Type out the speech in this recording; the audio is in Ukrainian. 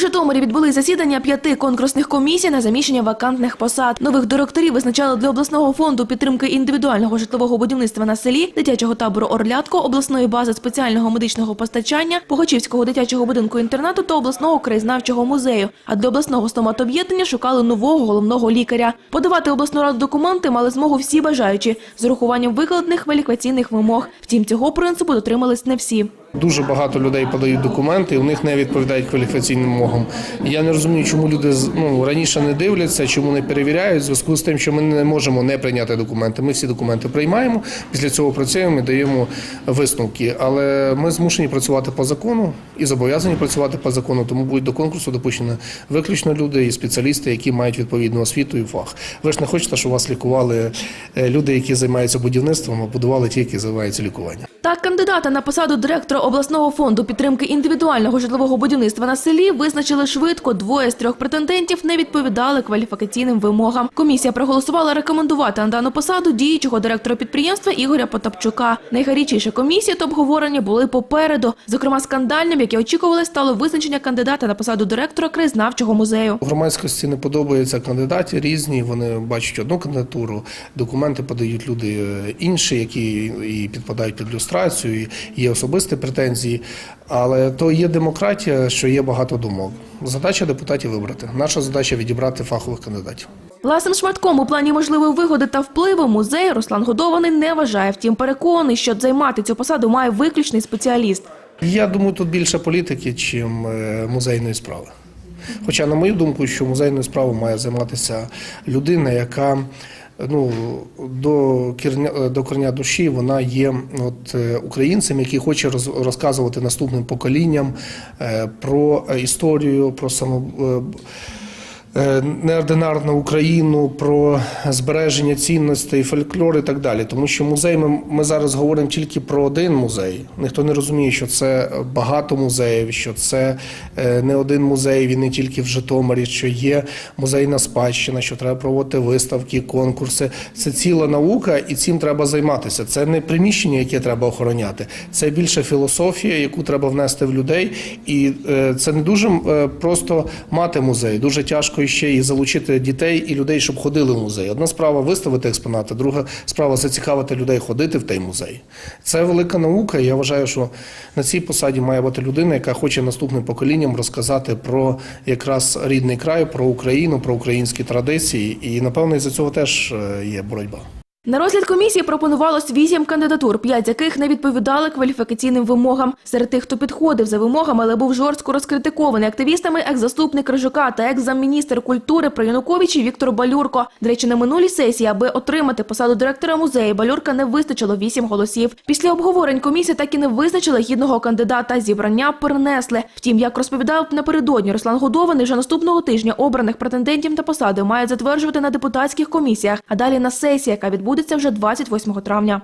Житомирі відбули засідання п'яти конкурсних комісій на заміщення вакантних посад. Нових директорів визначали для обласного фонду підтримки індивідуального житлового будівництва на селі, дитячого табору Орлятко, обласної бази спеціального медичного постачання, Погачівського дитячого будинку інтернату та обласного краєзнавчого музею. А для обласного стоматоб'єднання шукали нового головного лікаря. Подавати обласну раду документи мали змогу всі бажаючі з урахуванням викладених кваліфікаційних вимог. Втім, цього принципу дотримались не всі. Дуже багато людей подають документи, у них не відповідають кваліфікаційним вимогам. Я не розумію, чому люди ну, раніше не дивляться, чому не перевіряють, в зв'язку з тим, що ми не можемо не прийняти документи. Ми всі документи приймаємо, після цього працюємо і даємо висновки. Але ми змушені працювати по закону і зобов'язані працювати по закону, тому будуть до конкурсу допущені виключно люди і спеціалісти, які мають відповідну освіту і фах. Ви ж не хочете, щоб вас лікували е, люди, які займаються будівництвом, а будували ті, які займаються лікуванням. Так, кандидата на посаду директора обласного фонду підтримки індивідуального житлового будівництва на селі визначили швидко. Двоє з трьох претендентів не відповідали кваліфікаційним вимогам. Комісія проголосувала рекомендувати на дану посаду діючого директора підприємства Ігоря Потапчука. Найгарячіше комісії та обговорення були попереду. Зокрема, скандальним, як і очікували, стало визначення кандидата на посаду директора краєзнавчого музею. Громадськості не подобаються кандидати різні. Вони бачать одну кандидатуру, документи подають люди е, інші, які і підпадають під люстрацію, і є особисті претензії. Але то є демократія, що є багато думок. Задача депутатів вибрати. Наша задача відібрати фахових кандидатів. Власним шматком у плані можливої вигоди та впливу музей Руслан Годований не вважає. Втім, переконаний, що займати цю посаду має виключний спеціаліст. Я думаю, тут більше політики, чим е, музейної справи. Хоча, на мою думку, що музейною справою має займатися людина, яка ну, до корня, до корня душі вона є от, е, українцем, який хоче роз- розказувати наступним поколінням е, про історію, про само. Е, неординарну Україну, про збереження цінностей, фольклор і так далі. Тому що музей ми, ми зараз говоримо тільки про один музей. Ніхто не розуміє, що це багато музеїв, що це е, не один музей, він не тільки в Житомирі, що є музейна спадщина, що треба проводити виставки, конкурси. Це ціла наука, і цим треба займатися. Це не приміщення, яке треба охороняти, це більше філософія, яку треба внести в людей. І е, це не дуже просто мати музей. Дуже тяжко ще і залучити дітей і людей, щоб ходили в музей. Одна справа виставити експонати, друга справа зацікавити людей ходити в той музей. Це велика наука. і Я вважаю, що на цій посаді має бути людина, яка хоче наступним поколінням розказати про якраз рідний край, про Україну, про українські традиції. І напевно із за цього теж е, є боротьба. На розгляд комісії пропонувалось вісім кандидатур, п'ять з яких не відповідали кваліфікаційним вимогам. Серед тих, хто підходив за вимогами, але був жорстко розкритикований активістами, екс-заступник Крижука та екс-замміністр культури при Януковичі Віктор Балюрко. До речі, на минулій сесії, аби отримати посаду директора музею, Балюрка не вистачило вісім голосів. Після обговорень комісія так і не визначила гідного кандидата. Зібрання перенесли. Втім, як розповідав напередодні Руслан Годований, вже наступного тижня обраних претендентів на посади мають затверджувати на депутатських комісіях, а далі на сесії, яка відбудеться вже 28 травня.